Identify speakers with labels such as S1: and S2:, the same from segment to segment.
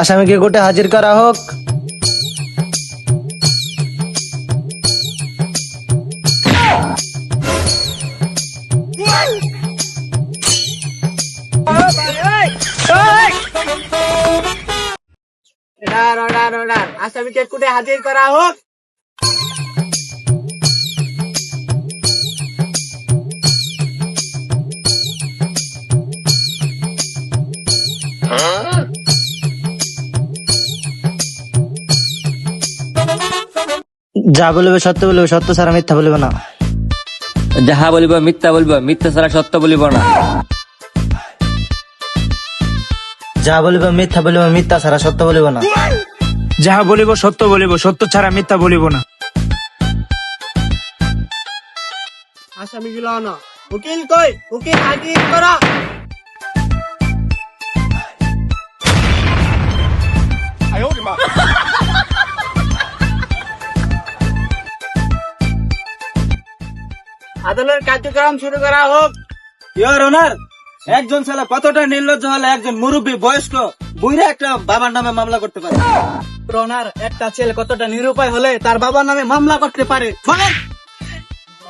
S1: আসামিকে কোর্টে হাজির করা হোক।
S2: আসামিকে কোর্টে হাজির করা হোক।
S1: যা বলবে সত্য বলবে সত্য ছাড়া মিথ্যা বলবে না।
S3: যাহা বলিব মিথ্যা বলিব মিথ্যা ছাড়া সত্য বলিব না।
S1: যা বলবে মিথ্যা বলবে মিথ্যা ছাড়া সত্য বলবে না।
S4: যাহা বলিব সত্য বলিব সত্য ছাড়া মিথ্যা বলিব না।
S2: আসামি গুলো আনো। উকিল কই? উকিল হাজির করা। আদালতের কার্যক্রম শুরু করা হোক।
S5: অনার একজন ছেলে কতটা নির্লজ্জ হলে একজন মুরব্বী, বয়স্ক বুইরা একটা বাবার নামে মামলা করতে পারে?
S2: রনার একটা ছেলে কতটা নিরুপায় হলে তার বাবার নামে মামলা করতে পারে?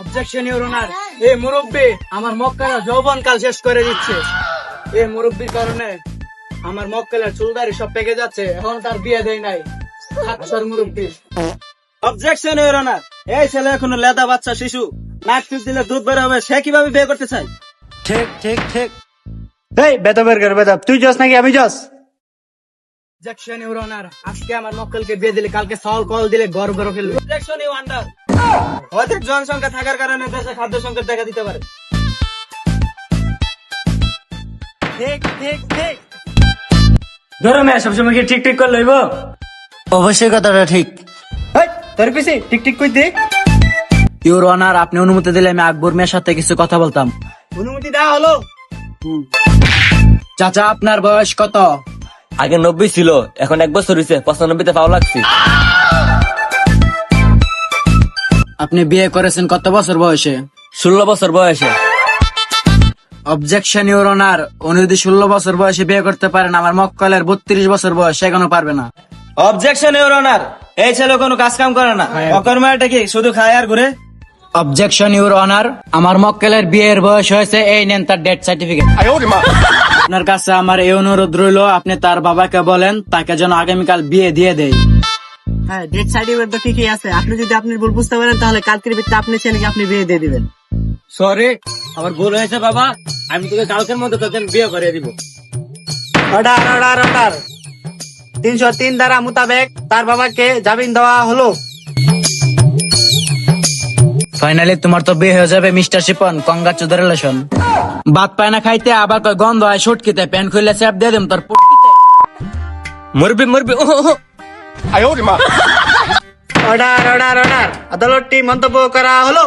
S2: অবজেকশন অনার এই মুরব্বী, আমার যৌবন কাল শেষ করে দিচ্ছে। এই মুরব্বীর কারণে আমার মক্কেলের চুলদারি সব পেকে যাচ্ছে, এখন তার বিয়ে দেয় নাই। আচ্ছার মুরব্বী।
S5: অবজেকশন ইয়োর অনার এই ছেলে এখনও লেদা বাচ্চা শিশু। নাক দিলে দুধ বের হবে সে কীভাবে বিয়ে করতে চায়?
S1: ঠিক ঠিক ঠিক।
S4: এই বেতবের ঘর বেতব তুই যাস নাকি আমি যাস।
S2: অবজেকশন ইউর অনার আজকে আমার মক্কেলকে বিয়ে দিলে কালকে সল কল দিলে গর্ব করে ফেলবে
S5: ইউ আন্ডার অধিক জনসংখ্যা থাকার কারণে দেশে খাদ্য সংকট দেখা দিতে পারে।
S2: ঠিক ঠিক ঠিক।
S4: ধরো মেয়ে সবসময় কি ঠিক ঠিক করে লইব?
S1: অবশ্যই কথাটা ঠিক।
S4: তোর পিছি ঠিক ঠিক কই দে?
S6: ইউর অনার আপনি অনুমতি দিলে আমি আকবর মেয়ের সাথে কিছু কথা বলতাম।
S2: অনুমতি দেওয়া হলো?
S6: চাচা আপনার বয়স কত?
S3: আগে নব্বই ছিল এখন এক বছর হয়েছে পঁচানব্বইতে পাও লাগছে।
S6: আপনি বিয়ে করেছেন কত বছর বয়সে?
S3: ষোলো বছর বয়সে।
S6: অবজেকশন ইউর অনার উনি যদি ষোলো বছর বয়সে বিয়ে করতে পারেন আমার মক্কলের বত্রিশ বছর বয়স এখনও পারবে না।
S5: অবজেকশন ইউর অনার এই ছেলে কোনো কাজ কাম করে না। অকর্মাটা কি শুধু খায় আর ঘুরে?
S6: অবজেকশন ইউর অনার আমার মক্কেলের বিয়ের বয়স হয়েছে এই নেন তার ডেথ সার্টিফিকেট আপনার কাছে আমার এই অনুরোধ রইল আপনি তার বাবাকে বলেন তাকে যেন আগামীকাল বিয়ে দিয়ে দেয়।
S2: হ্যাঁ ডেট সার্টিফিকেট তো ঠিকই আছে। আপনি যদি আপনি ভুল বুঝতে পারেন তাহলে কালকের ভিত্তিতে আপনি ছেলেকে আপনি বিয়ে দিয়ে দিবেন।
S3: সরি আমার ভুল হয়েছে বাবা। আমি তোকে কালকের মধ্যে তোদের বিয়ে করে দিব।
S2: Order order order. তিনশো তিন ধারা মোতাবেক তার বাবাকে জামিন দেওয়া হলো।
S6: ফাইনালি তোমার তো বিয়ে হয়ে যাবে মিস্টার শিপন। কংগ্রাচুলেশন বাদ পায় না খাইতে আবার কয় গন্ধ হয় সুটকিতে প্যান খুললে স্যাপ দিয়ে দিম তোর পুটকিতে।
S3: মরবি মরবি ও
S2: অর্ডার অর্ডার অর্ডার। আদালতটি মন্তব্য করা হলো।